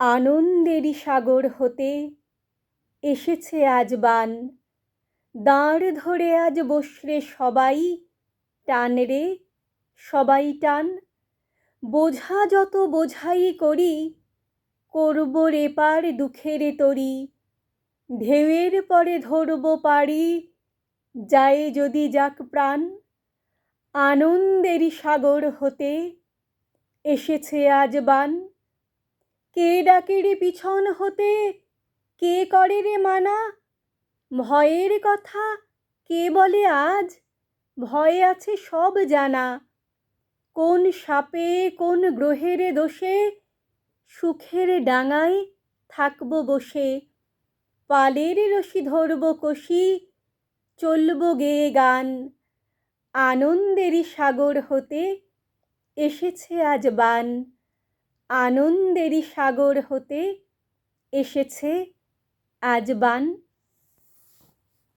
আনন্দেরই সাগর হতে এসেছে আজ বান। দাঁড় ধরে আজ বস রে সবাই টান রে, সবাই টান। বোঝা যত বোঝাই করি, করব রে পার দুখের তরী। ঢেউয়ের পরে ধরবো পারি, যায় যদি যাক প্রাণ। আনন্দেরই সাগর হতে এসেছে আজ বান। কে ডাকে রে পিছন হতে? কে করে রে মানা? ভয়ের কথা কে বলে আজ? ভয় আছে সব জানা। কোন সাপে, কোন গ্রহের দোষে? সুখের ডাঙায় থাকব বসে। পালের রশি ধরবো কষি। চলবো গেয়ে গান। আনন্দেরই সাগর হতে এসেছে আজ বান। আনন্দেরই সাগর হতে এসেছে আজ বান